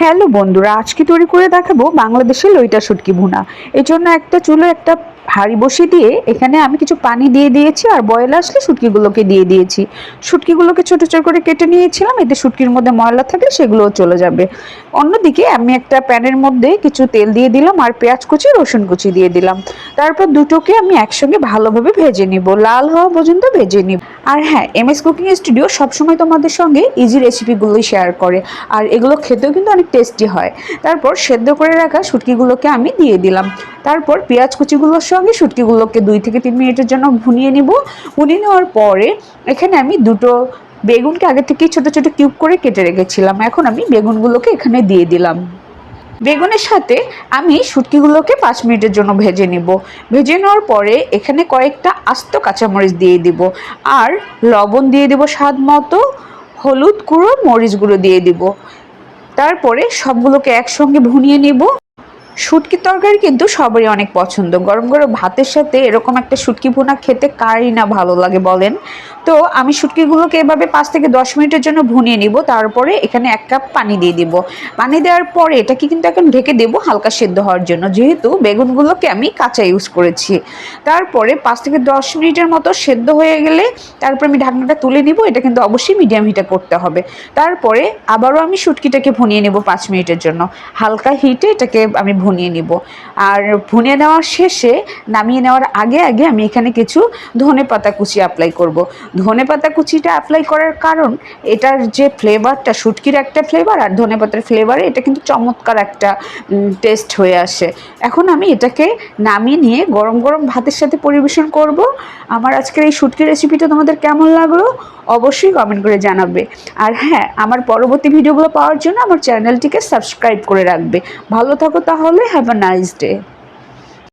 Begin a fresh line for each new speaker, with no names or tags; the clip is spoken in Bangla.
হ্যালো বন্ধুরা, আজকে তৈরি করে দেখাবো বাংলাদেশের লইটা শুটকি ভুনা। এর জন্য একটা চুলো একটা হাঁড়ি বসিয়ে দিয়ে এখানে আমি কিছু পানি দিয়ে দিয়েছি আর বয়েল আসলে শুটকিগুলোকে দিয়ে দিয়েছি। শুটকিগুলোকে ছোট ছোট করে কেটে নিয়েছিলাম, এতে শুটকির মধ্যে ময়লা থাকলে সেগুলোও চলে যাবে। অন্যদিকে আমি একটা প্যানের মধ্যে কিছু তেল দিয়ে দিলাম আর পেঁয়াজ কুচি, রসুন কুচি দিয়ে দিলাম। তারপর দুটোকে আমি একসঙ্গে ভালোভাবে ভেজে নিব, লাল হওয়া পর্যন্ত ভেজে নিব। আর হ্যাঁ এম এস কুকিং স্টুডিও সবসময় তোমাদের সঙ্গে ইজি রেসিপিগুলোই শেয়ার করে। আর এগুলো খেতেও কিন্তু অনেক টেস্টি হয়। তারপর সেদ্ধ করে রাখা শুটকিগুলোকে আমি দিয়ে দিলাম। তারপর পেঁয়াজ কুচিগুলোর সঙ্গে শুটকিগুলোকে দুই থেকে তিন মিনিটের জন্য ভুনিয়ে নিব। ভুনিয়ে নেওয়ার পরে এখানে আমি দুটো বেগুনকে আগে থেকেই ছোটো ছোটো কিউব করে কেটে রেখেছিলাম। এখন আমি বেগুনগুলোকে এখানে দিয়ে দিলাম। বেগুনের সাথে আমি শুটকিগুলোকে পাঁচ মিনিটের জন্য ভেজে নিব। ভেজে নেওয়ার পরে এখানে কয়েকটা আস্ত কাঁচামরিচ দিয়ে দিব। আর লবণ দিয়ে দিব স্বাদ মতো। হলুদ গুঁড়ো, মরিচ গুঁড়ো দিয়ে দিব। তারপরে সবগুলোকে একসঙ্গে ভুনিয়ে নিব। শুটকির তরকারি কিন্তু সবারই অনেক পছন্দ। গরম গরম ভাতের সাথে এরকম একটা শুটকি ভুনা খেতে কারই না ভালো লাগে বলেন। তো আমি শুটকিগুলোকে এভাবে পাঁচ থেকে দশ মিনিটের জন্য ভুনিয়ে নিব, তারপরে এখানে এক কাপ পানি দিয়ে দিব। পানি দেওয়ার পরে এটাকে কিন্তু এখন ঢেকে দেব হালকা সেদ্ধ হওয়ার জন্য, যেহেতু বেগুনগুলোকে আমি কাঁচা ইউজ করেছি। তারপরে পাঁচ থেকে দশ মিনিটের মতো সেদ্ধ হয়ে গেলে তারপর আমি ঢাকনাটা তুলে নিব, এটা কিন্তু অবশ্যই মিডিয়াম হিটে করতে হবে। তারপরে আবারও আমি শুটকিটাকে ভুনিয়ে নেব পাঁচ মিনিটের জন্য। হালকা হিটে এটাকে আমি ভুনিয়ে নিব। আর ভুনিয়ে নেওয়ার শেষে নামিয়ে নেওয়ার আগে আগে আমি এখানে কিছু ধনে পাতা কুচি অ্যাপ্লাই করব। ধনে পাতা কুচিটা অ্যাপ্লাই করার কারণ এটার যে ফ্লেভারটা শুটকির একটা ফ্লেভার আর ধনে পাতার ফ্লেভারে এটা কিন্তু চমৎকার একটা টেস্ট হয়ে আসে। এখন আমি এটাকে নামিয়ে নিয়ে গরম গরম ভাতের সাথে পরিবেশন করব। আমার আজকের এই শুটকি রেসিপিটা তোমাদের কেমন লাগল? অবশ্যই কমেন্ট করে জানাবে। আর হ্যাঁ আমার পরবর্তী ভিডিওগুলো পাওয়ার জন্য আমার চ্যানেলটিকে সাবস্ক্রাইব করে রাখবে। ভালো থাকো তাহলে হ্যাভ আ নাইস ডে